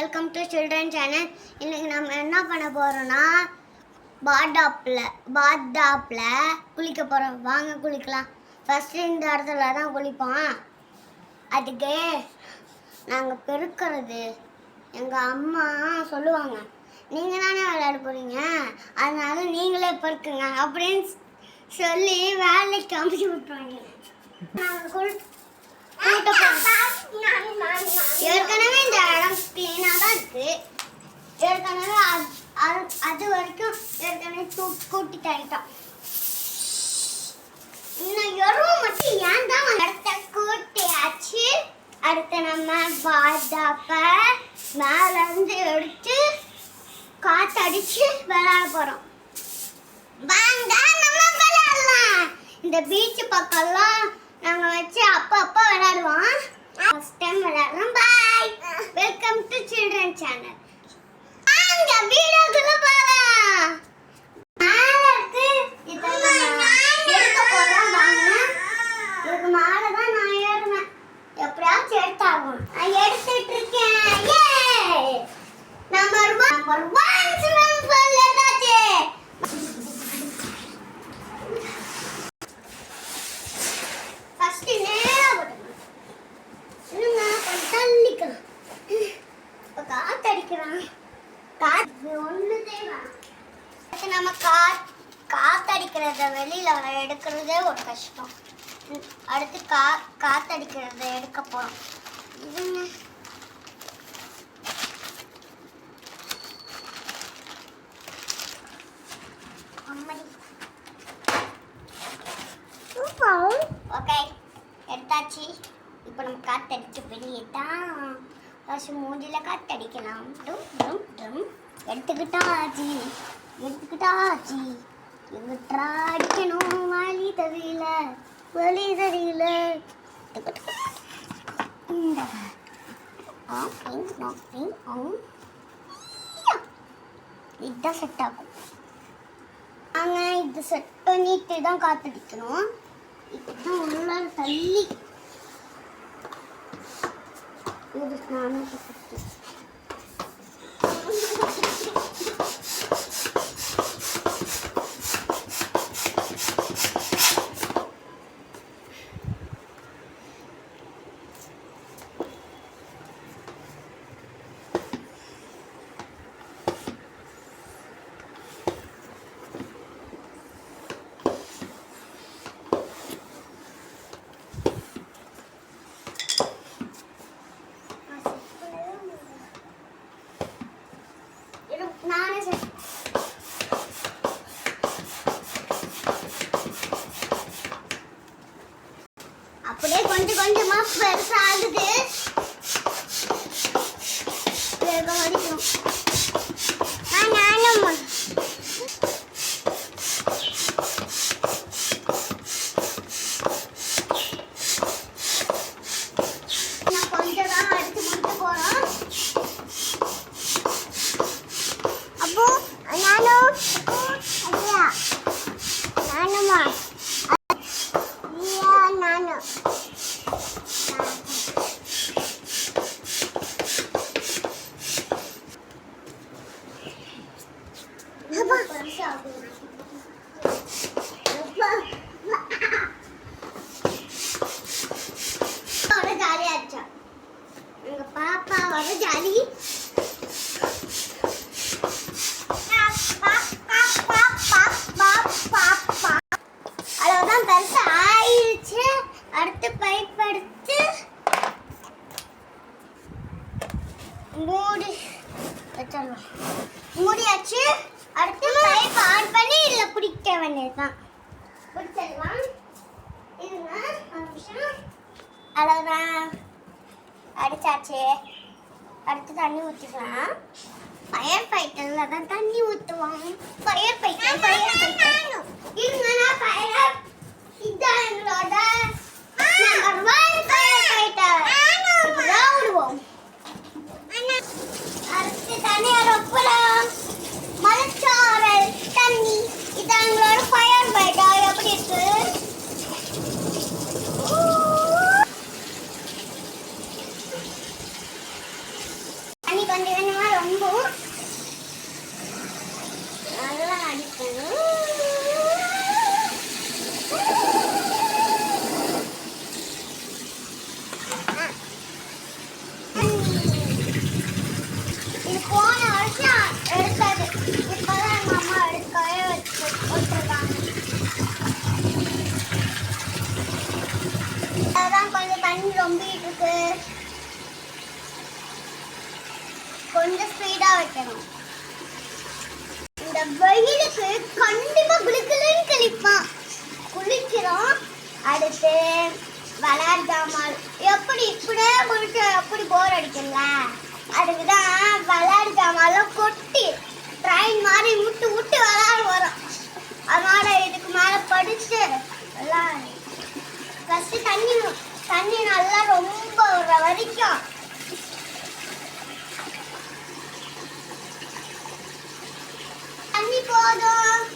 Welcome to children channel இன்றைக்கி நம்ம என்ன பண்ண போறோம்னா பாத்தாப்பில் பாத்தாப்பில் குளிக்க போகிறோம் வாங்க குளிக்கலாம். ஃபஸ்ட்டு இந்த இடத்துல தான் குளிப்போம். அதுக்கு நாங்கள் பெருக்கிறது எங்கள் அம்மா சொல்லுவாங்க. நீங்கள் தானே விளையாட போகிறீங்க அதனால நீங்களே பெருக்குங்க அப்படின்னு சொல்லி வேலைக்கு அமுச்சு விட்டுருவாங்க. நாங்கள் குளி கூட்ட ஏற்கனவே இந்த இடம் க்ளீனாக தான் இருக்கு. ஏற்கனவே அது- அது- அது வரைக்கும் ஏற்கனவே தூ கூட்டி தள்ளிட்டோம் இன்னும் எருவு மட்டும் ஏன் தான் இடத்த கூட்டியாச்சு. அடுத்து நம்ம பாதாப்ப மேலேருந்து எடுத்து காத்தடிச்சு விளையாட போகிறோம் வாங்க நம்ம விளையாடலாம். இந்த பீச் பக்கம்லாம் நாங்கள் வச்சு அப்ப அப்ப விளையாடுவோம் first time விளையாடுறோம் bye welcome to children channel வாங்க வீடியோக்குள்ள போலாம் மேல இருக்கு இதை நம்ம எடுக்க போறோம் வாங்க இதுக்கு மேல தான் நான் ஏறுவேன் எப்படியாச்சும் எடுத்தாகும் நான் எடுத்துட்டு இருக்கேன் A number one number one swimming pool எடுத்தாச்சு ஃபர்ஸ்ட் நேரா போட்டுக்கணும் இல்லைங்க கொஞ்சம் தள்ளிக்கலாம் இப்போ காத்தடிக்கிறான் காற்று ஒன்று தேவை அடுத்து நம்ம கா காத்தடிக்கிறத வெளியில் வர எடுக்கிறதே ஒரு கஷ்டம். அடுத்து கா காத்தடிக்கிறத எடுக்க போகிறோம் இதுங்க. ஓகே எடுத்தாச்சு. இப்போ நம்ம காத்தடிச்சு வெளியே தான். ஃபர்ஸ்ட் மூஞ்சில காத்தடிக்கலாம். டும் டும் டும். எங்கிட்டா எங்கிட்டாடிக்கணும் வழி தெரியல வழி தெரியல. இந்த இதுதான் செட் ஆகும். நாங்கள் இது செட் பண்ணிட்டு தான் காத்தடிக்கணும் இதுதான் உள்ள தள்ளி. இது நானும் பாப்பா வர ஜாலி அவ்வளவுதான் பெருசா ஆயிடுச்சு அடுத்து பைப் ஊற்றுவோம் ஃபயர் ஃபைட்டர் ஃபயர் ஃபைட்டர் இருங்க நான் ஃபயர் இதான் எங்களோட? நம்பர் ஒன் ஃபயர் ஃபைட்டர் விடுவோம். அடுத்து மலைச்சாரல் தண்ணி. இதான் எங்களோட ஃபயர் ஃபைட்டர் எப்படி இருக்கு தண்ணி கொஞ்சம் ரொம்பிட்டு இருக்கு கொஞ்சம் ஸ்பீடா வைக்கணும் இந்த வெயிலுக்கு கண்டிப்பா குளிக்கலன்னு கழிப்பான் குளிக்கிறோம் அடுத்து விளையாடாமல் எப்படி இப்படியே குளிச்சு எப்படி போர் அடிக்கல அதுக்கு தான் விளையாடாமலாம் கொட்டி ட்ரெயின் மாதிரி விட்டு விட்டு விளாட வரும். அதனால இதுக்கு மேலே படிச்சு நல்லா ஃபஸ்ட்டு தண்ணி தண்ணி நல்லா ரொம்ப வர வரைக்கும். தண்ணி போதும்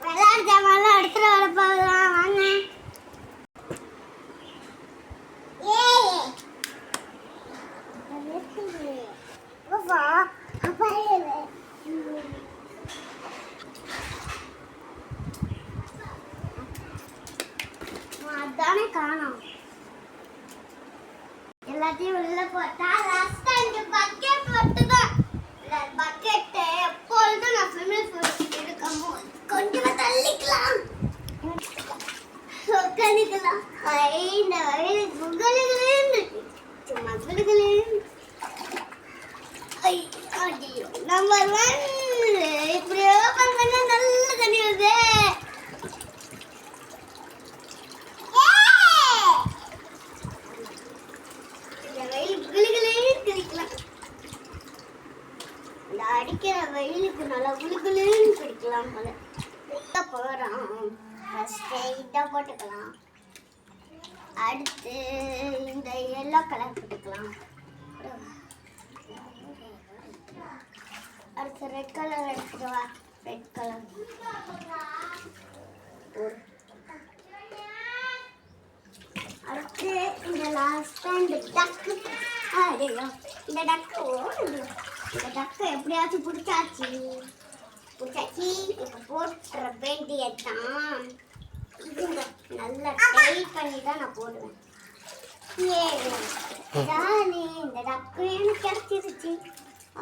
விளையாட்டு ஜாமான்லாம் எடுத்துட்டு வர போகலாம் வாங்க ஏய் வா அப்பா அதானே காணோம். எல்லாத்தையும் உள்ள போட்டா லாஸ்டா இந்த பக்கெட் மட்டும் மட்டும்தான் பக்கெட் எப்பொழுதும் நான் ஸ்விம்மிங் பூல் இருக்கும் போது தள்ளிக்கலாம். உட்காந்துக்கலாம் இந்த வகையில் குகலுகளேன்னு இருக்கு. சும்மா குலுகுலேன்னு. ஐயோ, நம்பர் ஒன் இப்படியே பண்ணா நல்ல தண்ணி வருது இந்த வெயில் குளுகுளுன்னு குளிக்கலாம் இந்த அடிக்கிற வெயிலுக்கு நல்லா குளுகுளுன்னு குடிக்கலாம் இதை போகிறோம் ஃபஸ்ட்டு இதை போட்டுக்கலாம். அடுத்து இந்த எல்லோ கலர் போட்டுக்கலாம். அடுத்து ரெட் கலர் எடுத்துக்கவா ரெட் கலர் அடுத்து இந்த லாஸ்ட்டாக இந்த டக்கு ஐயோ இந்த டக்கு இந்த டக்கு எப்படியாச்சும் பிடிச்சாச்சு. பிடிச்சாச்சு இப்போ போட்டுற வேண்டியதான் இதுங்க நல்லா டை பண்ணி தான் நான் போடுவேன் ஜாலி இந்த டக்கு எனக்கு கிடைச்சிருச்சு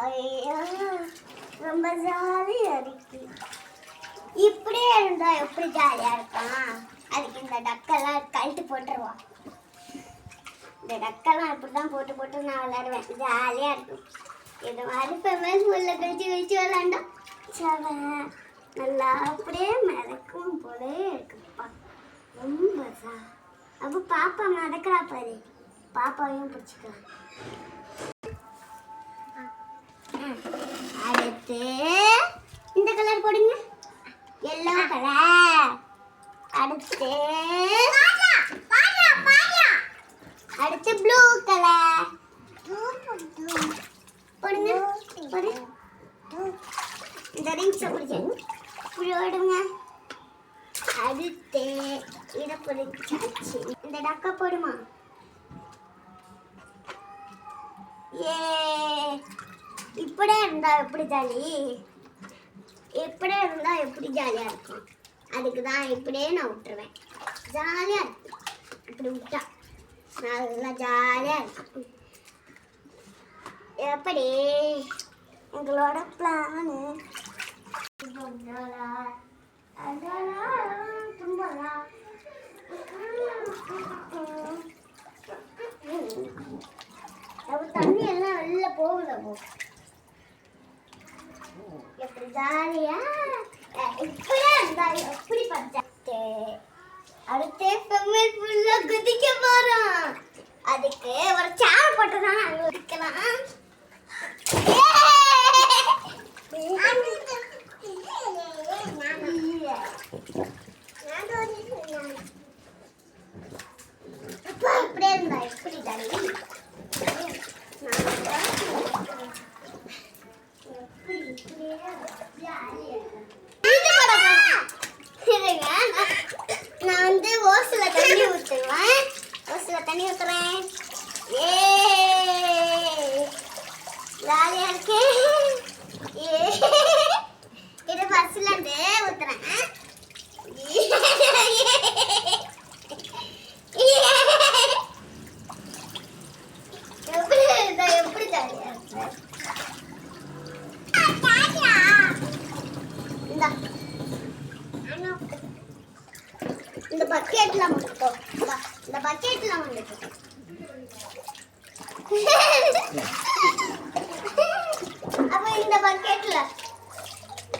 ஐயோ ரொம்ப ஜாலியாக இருக்கு இப்படியே இருந்தா எப்படி ஜாலியா இருக்கான் அதுக்கு இந்த டக்கெல்லாம் கழட்டு போட்டுருவான் இந்த டக்கெல்லாம் இப்படிதான் போட்டு போட்டு நான் விளையாடுவேன் ஜாலியா இருக்கும் இது மாதிரி ஃபெமஸ் உள்ள கழிச்சு கழிச்சு விளாண்டா பச்சவன் நல்லா அப்படியே மிதக்கும் போலே இருக்குப்பா. ரொம்ப சா. அப்போ பாப்பா மிதக்கிறா பாரு. பாப்பாவையும் பிடிச்சிக்கலாம். அடித்து இதை இந்த டக்கா போடுமா? ஏ இப்படியே இருந்தா எப்படி ஜாலி? இப்படியே இருந்தா எப்படி ஜாலியா இருக்கும்? அதுக்கு தான் இப்படியே நான் விட்டுருவேன். ஜாலியா இருக்கும் இப்படி விட்டா நல்லா ஜாலியா இருக்கும். எப்படி? எங்களோட பிளானு தண்ணி எல்லாம் வெளில போகுது போ எப்படி ஜாலியா இப்படியே இருந்தா எப்படி பச்சை அடுத்து பெம்மல் ஃபுல்லா குதிக்க போறோம் அதுக்கு ஒரு சேர் போட்டு தான் நாங்கள் குதிக்கலாம் எப்படி நான் வந்து ஓசில தண்ணி ஊற்றுவேன் ஓசில தண்ணி ஊற்றுறேன் ஏ ஜாலியா இருக்கே ஏ இது ஃபர்ஸ்ட்ல இருந்து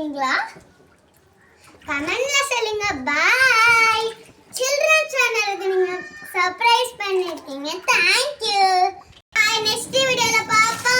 இருக்கீங்களா? கமெண்ட்ல சொல்லுங்க. பாய் சில்ட்ரன் சேனலுக்கு நீங்க சர்ப்ரைஸ் பண்ணிருக்கீங்க. தேங்க்யூ பாய் நெக்ஸ்ட் வீடியோல பாப்பா